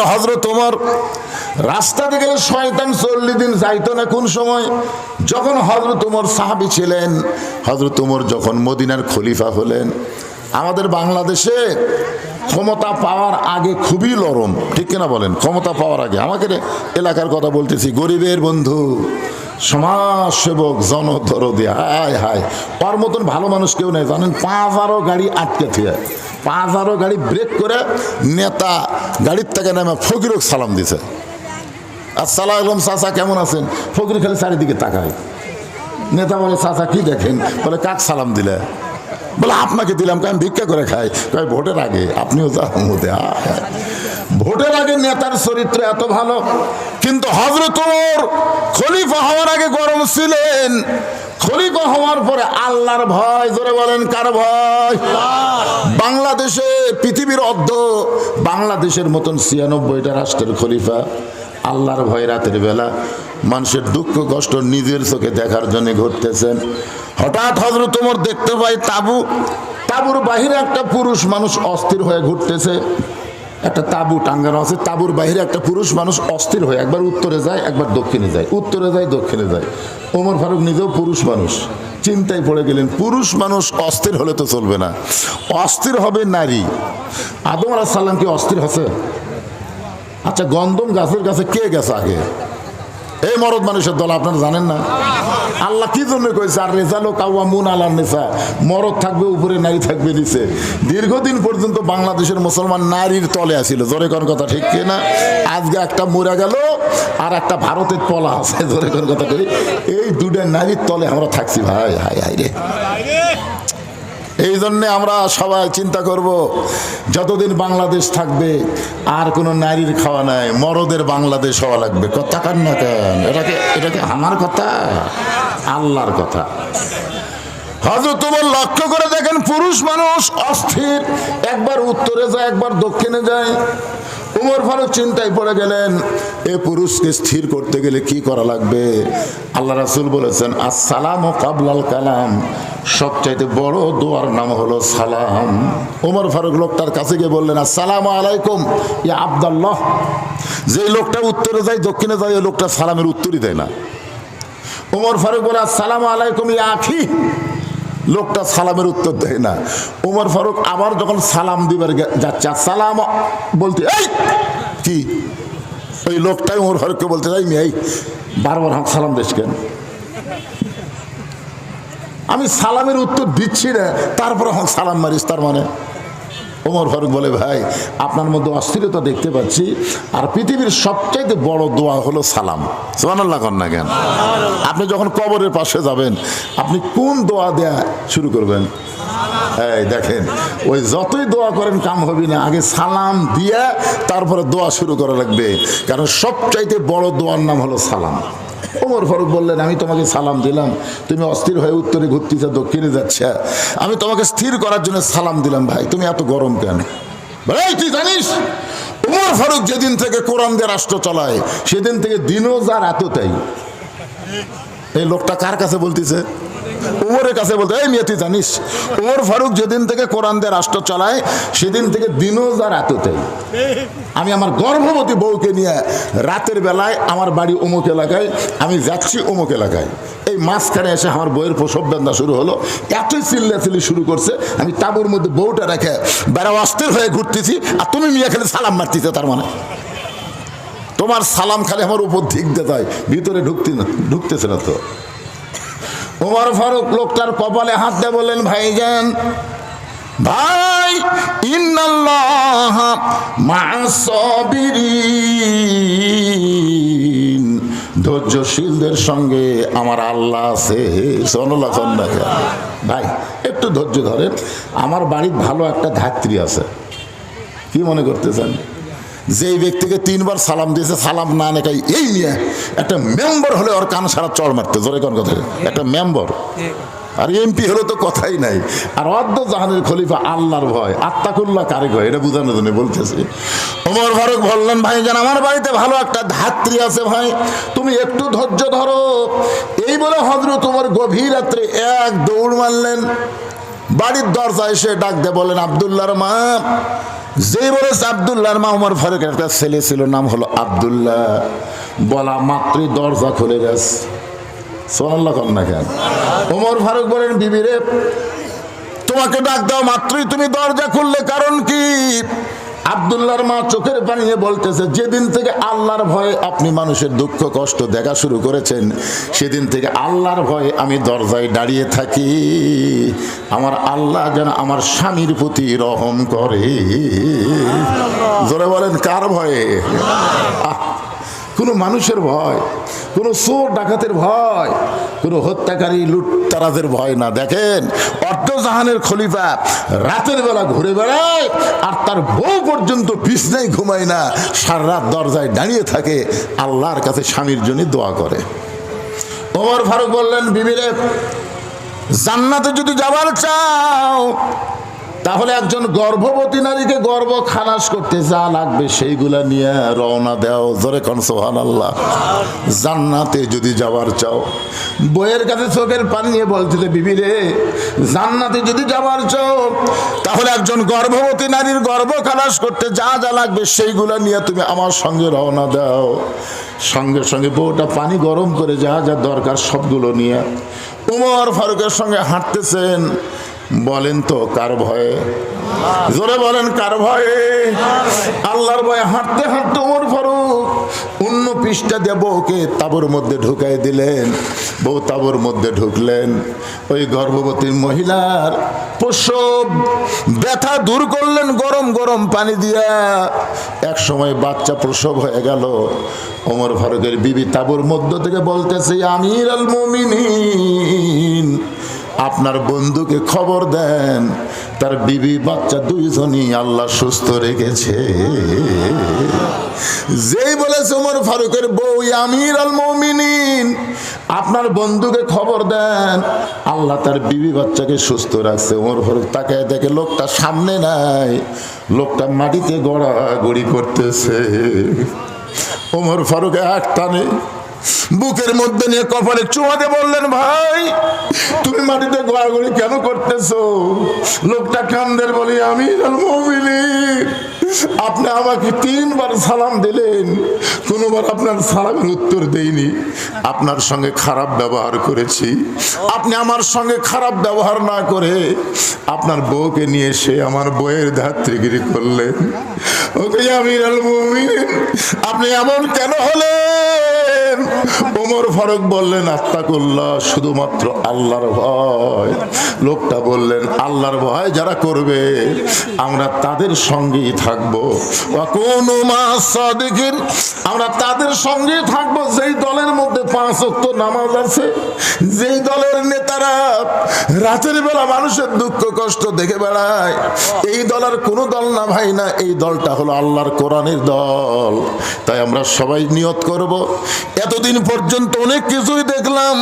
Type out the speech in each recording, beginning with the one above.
হজরত শয়তান দিন না কোন সময়? যখন ছিলেন হজরত যখন মদিনার খলিফা হলেন, আমাদের বাংলাদেশে ক্ষমতা পাওয়ার আগে খুবই লরম। ঠিক কিনা বলেন? ক্ষমতা পাওয়ার আগে। আমাকে এলাকার কথা বলতেছি, গরিবের বন্ধু, সমাজসেবক, জনদরদি, হায় হায়। ওর মতন ভালো মানুষ কেউ নেই, জানেন? পাঁচ হাজারও গাড়ি আটকে থিয়ে, পাঁচ হাজারও গাড়ি ব্রেক করে নেতা গাড়ির থেকে নেমে ফকিরক সালাম দিছে। আসসালাম আলাইকুম চাচা, কেমন আছেন? ফকির খালি চারিদিকে তাকায়। নেতা বলে, চাচা, কি দেখেন? বলে, কাক সালাম দিলে? বলে, আপনাকে দিলাম আমি ভিক্ষা করে খাই। কয়, ভোটের আগে, আপনিও যান ভোটের আগে নেতার চরিত্র এত ভালো, কিন্তু হজরত খলিফা হওয়ার আগে গরম ছিলেন। খলিফা হওয়ার পরে আল্লাহর ভয়, জোরে বলেন, কার ভয়? বাংলাদেশে পৃথিবীর অর্ধ বাংলাদেশের মতন ছিয়ানব্বইটা রাষ্ট্রের খলিফা আল্লাহর ভয় রাতের বেলা মানুষের দুঃখ, কষ্ট নিজের চোখে দেখার জন্য ঘুরতেছেন হঠাৎ হজরত তোমার দেখতে পাই তাবু, তাবুর বাহিরে একটা পুরুষ মানুষ অস্থির হয়ে ঘুরতেছে। একটা তাবু টাঙ্গানো আছে, তাবুর বাহিরে একটা পুরুষ মানুষ অস্থির হয়ে একবার উত্তরে যায়, একবার দক্ষিণে যায়। উত্তরে যায়, দক্ষিণে যায়। ওমর ফারুক নিজেও পুরুষ মানুষ। চিন্তায় পড়ে গেলেন, পুরুষ মানুষ অস্থির হলে তো চলবে না। অস্থির হবে নারী। আদম আলাহ সাল্লাম কি অস্থির হচ্ছে। আচ্ছা গন্ধম গাছের কাছে কে গেছে আগে? এই মরদ মানুষের দল, আপনারা জানেন না? আল্লাহ কি জন্য কয়েছে আর রেজালো কাউয়া মুন আলার নেশা মরদ থাকবে, উপরে নারী থাকবে, নিচে। দীর্ঘদিন পর্যন্ত বাংলাদেশের মুসলমান নারীর তলে আসিল জোরে কোন কথা ঠিক কি না? আজকে একটা মরে গেল, আর একটা ভারতের পলা আছে। জোরে কোন কথা করি এই দুটা নারীর তলে আমরা থাকছি। ভাই হাই হাই রে। এই জন্যে আমরা সবাই চিন্তা করব, যতদিন বাংলাদেশ থাকবে, আর কোনো নারীর খাওয়া নাই, মরদের বাংলাদেশ হওয়া লাগবে। কথা কান না কেন? এটাকে এটাকে আমার কথা? আল্লাহর কথা। হজরত তোমার লক্ষ্য করে দেখেন পুরুষ মানুষ অস্থির, একবার উত্তরে যায়, একবার দক্ষিণে যায়। উমর ফারুক চিন্তায় পড়ে গেলেন, এ পুরুষকে স্থির করতে গেলে কি করা লাগবে? আল্লাহ রাসুল বলেছেন, আসসালাম ও কাবলাল কালাম। সবচাইতে বড় দোয়ার নাম হলো সালাম। উমর ফারুক লোকটার কাছে গিয়ে বললেন, আসসালাম আলাইকুম, ইয়া আবদাল্লাহ। যে লোকটা উত্তরে যায়, দক্ষিণে যায়, ওই লোকটা সালামের উত্তরই দেয় না। উমর ফারুক বলে, আসসালাম আলাইকুম, ইয়া আখি। লোকটা সালামের উত্তর দেয় না। উমর ফারুক আবার যখন সালাম দিবার যাচ্ছে সালাম বলতে, এই! কি? ওই লোকটাই উমর ফারুককে বলতে যাই এই, বারবার হক সালাম দিস কেন? আমি সালামের উত্তর দিচ্ছি না, তারপরে হক সালাম মারিস, তার মানে? ওমর ফারুক বলে, ভাই, আপনার মধ্যে অস্থিরতা দেখতে পাচ্ছি। আর পৃথিবীর সবচাইতে বড় দোয়া হলো সালাম। সোহানাল্লাহ কন না কেন? আপনি যখন কবরের পাশে যাবেন, আপনি কোন দোয়া দেয়া শুরু করবেন? এই দেখেন, ওই যতই দোয়া করেন, কাম হবে না। আগে সালাম দিয়া তারপরে দোয়া শুরু করা লাগবে। কারণ সবচাইতে বড় দোয়ার নাম হলো সালাম। ওমর ফারুক বললেন, আমি তোমাকে সালাম দিলাম। তুমি অস্থির হয়ে উত্তরে ঘুরতেছে, দক্ষিণে যাচ্ছে। আমি তোমাকে স্থির করার জন্য সালাম দিলাম ভাই। তুমি এত গরম কেন? ভাই তুই জানিস উমর ফারুক যেদিন থেকে কোরআন দিয়ে রাষ্ট্র চলায়, সেদিন থেকে দিনও যার এত তাই এই লোকটা কার কাছে বলতেছে? উমরের কাছে বলতে, এই মেয়ে, তুই জানিস, উমর ফারুক যেদিন থেকে কোরআন দিয়ে রাষ্ট্র চালায়, সেদিন থেকে দিনও যার এতটাই আমি আমার গর্ভবতী বউকে নিয়ে রাতের বেলায় আমার বাড়ি অমুক এলাকায়, আমি যাচ্ছি অমুক এলাকায়। এই মাঝখানে এসে আমার বইয়ের প্রসব বেন্দা শুরু হলো, এতই চিল্লাচিল্লি শুরু করছে, আমি তাবুর মধ্যে বউটা রেখে বেড়া অস্থির হয়ে ঘুরতেছি, আর তুমি মিয়া খালি সালাম মারতেছে তার মানে। তোমার সালাম খালি আমার উপর দিক দিয়ে, ভিতরে ঢুকতে না, ঢুকতেছে না তো। উমর ফারুক লোকটার কপালে হাত দিয়ে বললেন, ভাইজান, ভাই, ইন্নাল্লাহ মাসাবিরিন ধৈর্যশীলদের সঙ্গে আমার আল্লাহ আছে। ভাই, একটু ধৈর্য ধরেন, আমার বাড়ির ভালো একটা ধাত্রী আছে। কি মনে করতেছেন? যেই ব্যক্তিকে তিনবার সালাম দিয়েছে, সালাম না নেকাই এই নিয়ে একটা মেম্বার হলে ওর কান সারা চড় মারতে, জোরে কোন কথা? একটা মেম্বার। আর এমপি হলে তো কথাই নাই। আর অর্ধ জাহানের খলিফা আল্লাহর ভয় আত্মাকুল্লাহ কারে ভয় এটা বোঝানোর জন্য বলতেছি। ওমর ফারুক বললেন, ভাই যেন আমার বাড়িতে ভালো একটা ধাত্রী আছে ভাই। তুমি একটু ধৈর্য ধরো। এই বলে হজরত তোমার গভীর রাত্রে এক দৌড় মারলেন। বাড়ির দরজা এসে ডাক দিয়ে বলেন আবদুল্লাহর মা যেই বলেছে আবদুল্লাহর মা উমর ফারুকের একটা ছেলে ছিল, নাম হলো আবদুল্লাহ। বলা মাত্রই দরজা খুলে গেছে। সোনাল্লাহ কন্যা কেন? উমর ফারুক বলেন, বিবি রে, তোমাকে ডাক দাও মাত্রই, তুমি দরজা খুললে কারণ কি? আবদুল্লাহর মা চোখের পানি বলতেছে যেদিন থেকে আল্লাহর ভয়ে আপনি মানুষের দুঃখ কষ্ট দেখা শুরু করেছেন সেদিন থেকে আল্লাহর ভয়ে আমি দরজায় দাঁড়িয়ে থাকি। আমার আল্লাহ যেন আমার স্বামীর প্রতি রহম করে। জোরে বলেন কার ভয়ে? আহ কোনো মানুষের ভয়, কোনো চোর ডাকাতের ভয়, কোনো হত্যাকারী লুটতারাদের ভয় না। দেখেন, অর্ধজাহানের খলিফা রাতের বেলা ঘুরে বেড়ায় আর তার বউ পর্যন্ত বিছনায় ঘুমায় না, সারা রাত দরজায় দাঁড়িয়ে থাকে, আল্লাহর কাছে স্বামীর জন্য দোয়া করে। ওমর ফারুক বললেন, বিবিরে, জান্নাতে যদি যাবার চাও তাহলে একজন গর্ভবতী নারীকে গর্ভ খালাস করতে যা লাগবে সেইগুলা নিয়ে রওনা দাও। জোরে কন সোহান আল্লাহ জান্নাতে যদি যাবার চাও। বইয়ের কাছে চোখের পানি নিয়ে বলছিলে বিবি রে, জান্নাতে যদি যাবার চাও, তাহলে একজন গর্ভবতী নারীর গর্ভ খালাস করতে যা যা লাগবে সেইগুলা নিয়ে তুমি আমার সঙ্গে রওনা দাও। সঙ্গে সঙ্গে বউটা পানি গরম করে যা যা দরকার সবগুলো নিয়ে। উমর ফারুকের সঙ্গে হাঁটতেছেন। বলেন তো কার ভয়ে? জোরে বলেন, কার ভয়ে? আল্লাহর ভয়ে হাঁটতে হাঁটতে ওমর ফারুক অন্য পৃষ্ঠা দিয়ে বউকে তাবুর মধ্যে ঢুকাই দিলেন। বউ তাবুর মধ্যে ঢুকলেন। ওই গর্ভবতী মহিলার প্রসব ব্যথা দূর করলেন, গরম গরম পানি দিয়া। এক সময় বাচ্চা প্রসব হয়ে গেল। ওমর ফারুকের বিবি তাবুর মধ্য থেকে বলতেছে, আমির আল মুমিনিন। আপনার বন্ধুকে খবর দেন, তার বিবি বাচ্চা দুইজনই আল্লাহ সুস্থ রেখেছে। যেই বলেছে ওমর ফারুকের বউ আমির আল মমিনিন আপনার বন্ধুকে খবর দেন, আল্লাহ তার বিবি বাচ্চাকে সুস্থ রাখছে। ওমর ফারুক তাকে দেখে লোকটা সামনে নাই, লোকটা মাটিতে গড়াগড়ি করতেছে। ওমর ফারুকে এক টানে। বুকের মধ্যে নিয়ে কপালে চুমাতে বললেন, ভাই, তুমি মাটিতে গড়াগড়ি কেন করতেছো? লোকটা কান্দের বলি, আমি আপনি আমাকে তিনবার সালাম দিলেন। কোনোবার আপনার সালামের উত্তর দেইনি। আপনার সঙ্গে খারাপ ব্যবহার করেছি। আপনি আমার সঙ্গে খারাপ ব্যবহার না করে আপনার বউকে নিয়ে এসে আমার বইয়ের ধাত্রীগিরি করলেন। ওকে আমির আল আপনি এমন কেন হলেন? ওমর ফারুক বললেন আত্মাকুল্লাহ শুধুমাত্র আল্লাহর ভয়। লোকটা বললেন, আল্লাহর ভয় যারা করবে, আমরা তাদের সঙ্গেই থাকব। আমরা তাদের সঙ্গেই থাকব। যেই দলের মধ্যে পাঁচ অক্ত নামাজ আছে, যেই দলের নেতারা রাতের বেলা মানুষের দুঃখ, কষ্ট দেখে বেড়ায়, এই দলের কোনো দল না ভাই না, এই দলটা হলো আল্লাহর কোরআনের দল। তাই আমরা সবাই নিয়ত করব। এতদিন পর্যন্ত অনেক কিছুই দেখলাম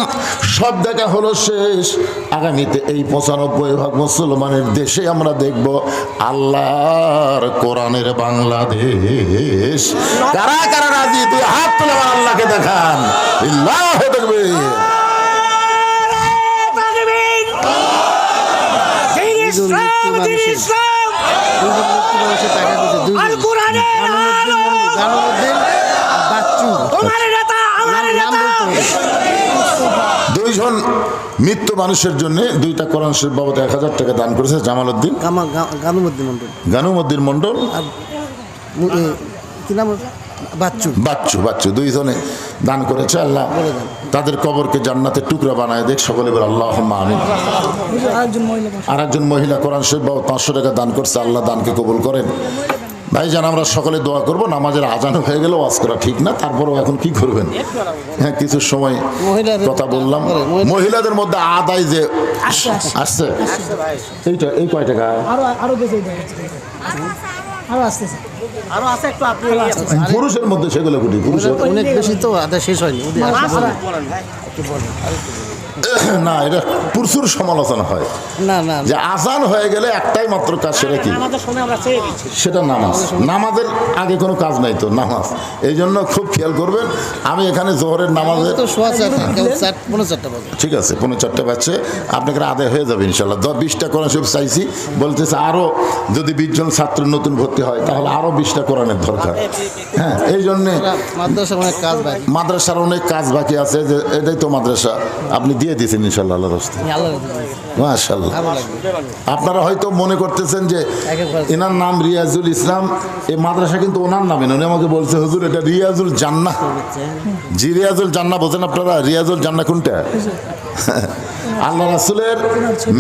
সব দেখা হলো শেষ আগামীতে এই পঁচানব্বই ভাগ মুসলমানের দেশে আমরা দেখব আল্লাহর কোরআনের বাংলাদেশ কারা কারা রাজি তুই হাত তুলে আমার আল্লাহকে দেখান ইল্লাহ দেখবে মানুষের টাকা দিচ্ছে দুইজন মৃত্যু মানুষের জন্য দুইটা কোরআন শরীফ বাবদ এক হাজার টাকা দান করেছে জামালউদ্দিন। গানুমুদ্দিন মন্ডল গানুমদ্দিন মন্ডল আর মু- কি নাম বাচ্চু। বাচ্চু বাচ্চু দুইজনে দান করেছে আল্লাহ তাদের কবরকে জান্নাতের টুকরা বানায় দেখ সকলে বলে আল্লাহ আমি আর একজন মহিলা কোরআন শরীফ বাবদ পাঁচশো টাকা দান করছে আল্লাহ দানকে কবুল করেন। ভাই জান আমরা সকলে দোয়া করব নামাজের আজান হয়ে গেলে ওয়াজ করা ঠিক না তারপরেও এখন কি করবেন? হ্যাঁ কিছু সময় কথা বললাম। মহিলাদের মধ্যে আদায় যে আসছে এইটা এই কয় টাকা? আরও আরও বেশি দেয় আরও আসতেছে আরও আছে একটু আপনি পুরুষের মধ্যে সেগুলো কুটি পুরুষের অনেক বেশি তো আদা শেষ হয়নি। না এটা প্রচুর সমালোচনা হয়। না না যে আজান হয়ে গেলে একটাই মাত্র কাজ সেটা কি? সেটা নামাজ। নামাজের আগে কোনো কাজ নাই তো নামাজ। এই জন্য খুব খেয়াল করবেন আমি এখানে জোহরের বাজে। ঠিক আছে পনেরো চারটে বাচ্চা আপনাকে আদায় হয়ে যাবে ইনশাল্লাহ দশ বিশটা কোরআন শরীফ চাইছি বলতেছে আরও যদি বিশ জন ছাত্র নতুন ভর্তি হয় তাহলে আরও বিশটা কোরআনের দরকার। হ্যাঁ এই জন্যে মাদ্রাসা অনেক কাজ ভাই মাদ্রাসার অনেক কাজ বাকি আছে যে এটাই তো মাদ্রাসা। আপনি দিয়ে দিয়েছেন ইনশাল্লাহ আল্লাহ রস্তে মাশাল্লাহ আপনারা হয়তো মনে করতেছেন যে এনার নাম রিয়াজুল ইসলাম এই মাদ্রাসা কিন্তু ওনার নামে না উনি আমাকে বলছে হুজুর এটা রিয়াজুল জান্না জি রিয়াজুল জান্না বোঝেন আপনারা? রিয়াজুল জান্না কোনটা? আল্লাহ রাসুলের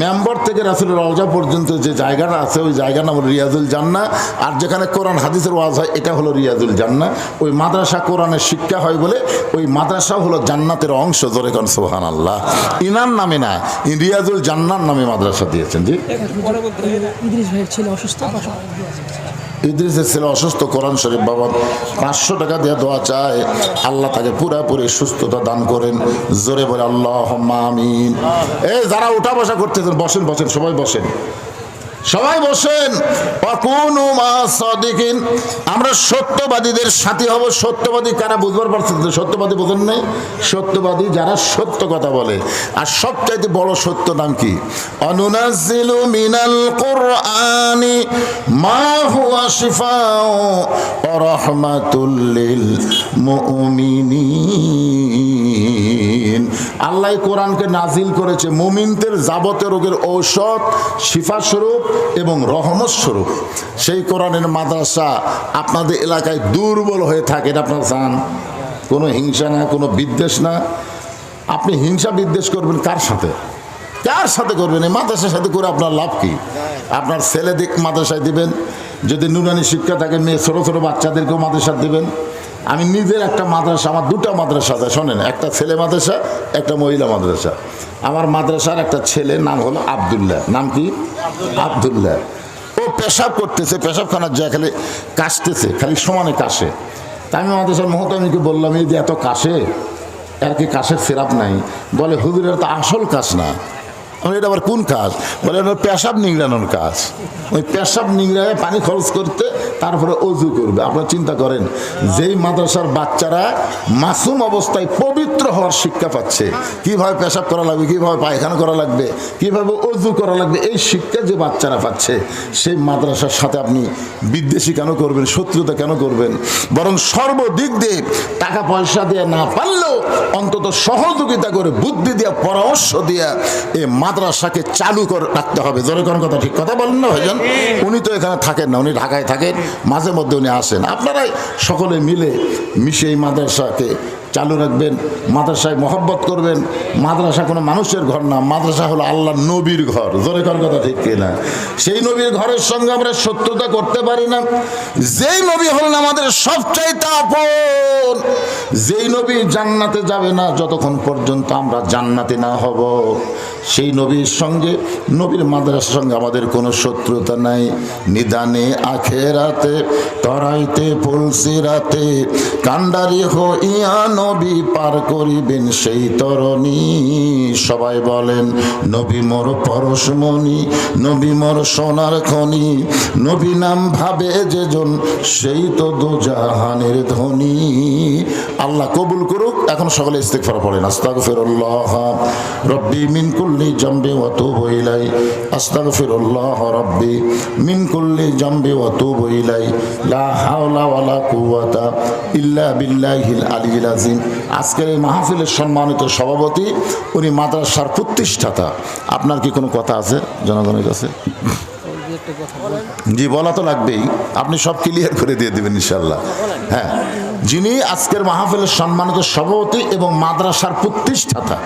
মেম্বার থেকে রাসুলের রওজা পর্যন্ত যে জায়গাটা আছে ওই জায়গার নাম হলো রিয়াজুল জান্না আর যেখানে কোরআন হাদিসের ওয়াজ হয় এটা হলো রিয়াজুল জান্না ওই মাদ্রাসা কোরআনের শিক্ষা হয় বলে ওই মাদ্রাসা হলো জান্নাতের অংশ জোরে কন সোহান আল্লাহ ইনার নামে না রিয়াজুল জান্নার নামে মাদ্রাসা দিয়েছেন জি। ইদ্রিস ভাইয়ের ছেলে অসুস্থ ইদ্রিসের ছেলে অসুস্থ, কোরআন শরীফ বাবা পাঁচশো টাকা দিয়ে দোয়া চায়। আল্লাহ তাকে পুরাপুরি সুস্থতা দান করেন। জোরে বলে আল্লাহ আমিন। এই যারা উঠা বসা করতেছেন, বসেন বসেন, সবাই বসেন। সবাই বসেন। সাদিকিন। আমরা সত্যবাদীদের সাথী হব। সত্যবাদী কারা বুঝবার পারছেন সত্যবাদী বোঝেন নাই? সত্যবাদী যারা সত্য কথা বলে। আর সবচাইতে বড় সত্য নাম কি? অনুনাজিলু মিনাল কুরআনি মা হুয়া শিফাউ ওয়া রাহমাতুল মুমিনিন। আল্লাহ কোরআনকে নাজিল করেছে মুমিনদের যাবতীয় রোগের ঔষধ শিফা স্বরূপ এবং রহমত স্বরূপ সেই কোরআনের মাদ্রাসা আপনাদের এলাকায় দুর্বল হয়ে থাকে আপনারা জান কোনো হিংসা না, কোনো বিদ্বেষ না। আপনি হিংসা বিদ্বেষ করবেন কার সাথে? কার সাথে করবেন? এই মাদ্রাসার সাথে করে আপনার লাভ কি? আপনার ছেলে দিক মাদ্রাসায় দিবেন, যদি নুরানি শিক্ষা থাকে, মেয়ে ছোটো ছোটো বাচ্চাদেরকেও মাদ্রাসা দিবেন। আমি নিজের একটা মাদ্রাসা, আমার দুটা মাদ্রাসা আছে, শোনেন, একটা ছেলে মাদ্রাসা, একটা মহিলা মাদ্রাসা। আমার মাদ্রাসার একটা ছেলে নাম হলো আবদুল্লাহ, নাম কি? আবদুল্লাহ। ও পেশাব করতেছে, পেশাবখানার যা খালি কাশতেছে, খালি সমানে কাশে। তা আমি মাদ্রাসার মহতামিকে বললাম, এই যে এত কাশে আর কি কাশের সিরাপ নাই? বলে, হুজুরের তো আসল কাজ না। আমি এটা আবার কোন কাজ? বলে পেশাব নিংড়ানোর কাজ। ওই পেশাব নিংড়ায় পানি খরচ করতে তারপরে অজু করবে। আপনারা চিন্তা করেন, যেই মাদ্রাসার বাচ্চারা মাসুম অবস্থায় পবিত্র হওয়ার শিক্ষা পাচ্ছে, কীভাবে পেশাব করা লাগবে, কীভাবে পায়খানা করা লাগবে, কীভাবে অজু করা লাগবে, এই শিক্ষা যে বাচ্চারা পাচ্ছে, সেই মাদ্রাসার সাথে আপনি বিদ্বেষী কেন করবেন, শত্রুতা কেন করবেন? বরং সর্বদিক দিয়ে টাকা পয়সা দিয়ে না পারলেও অন্তত সহযোগিতা করে, বুদ্ধি দিয়ে, পরামর্শ দিয়ে এই মাদ্রাসাকে চালু করে রাখতে হবে। জোরে কোনো কথা? ঠিক কথা বলেন না ভাইজান? উনি তো এখানে থাকেন না, উনি ঢাকায় থাকেন, মাঝে মধ্যে উনি আসেন। আপনারাই সকলে মিলে মিশে এই মাদ্রাসাকে চালু রাখবেন, মাদ্রাসায় মহব্বত করবেন। মাদ্রাসা কোনো মানুষের ঘর না, মাদ্রাসা হলো আল্লাহ নবীর ঘর। জোরে কোন কথা ঠিক কিনা? সেই নবীর ঘরের সঙ্গে আমরা সত্যতা করতে পারি না। যেই নবী হলেন আমাদের সবচাইতে আপন। যেই নবী জান্নাতে যাবে না, যতক্ষণ পর্যন্ত আমরা জান্নাতে না হব। সেই নবীর সঙ্গে, নবীর মাদ্রাসার সঙ্গে আমাদের কোনো শত্রুতা নাই। নিদানে, আখেরাতে, তরাইতে পলসি রাতে কান্ডারি হইয়া নবী পার করিবেন সেই তরণী। সবাই বলেন, নবী মোর পরশমণি, নবী মোর সোনার খনি। নবী নাম ভাবে যেজন, সেই তো দোজাহানের ধনী। আল্লাহ কবুল করুক, এখন সকলে ইস্তেগফার পড়েন। আস্তাগফিরুল্লাহ রব্বি মিন কুল্লি জামবি ওয়া তুবু ইলাই। রব্বি মিন কুল্লি জামবি ওয়া তুবু ইলাই। লা হাওলা ওয়ালা কুওয়াতা ইল্লা বিল্লাহিল আলিয়্যিল আযীম আজকের এই মাহফিলের সম্মানিত সভাপতি, উনি মাদ্রাসার প্রতিষ্ঠাতা। আপনার কি কোনো কথা আছে জনগণের কাছে। জি, বলা তো লাগবেই। আপনি সব ক্লিয়ার করে দিয়ে দেবেন ইনশাল্লাহ হ্যাঁ। যিনি আজকের মাহফিলের সম্মানিত সভাপতি এবং মাদ্রাসার প্রতিষ্ঠাতা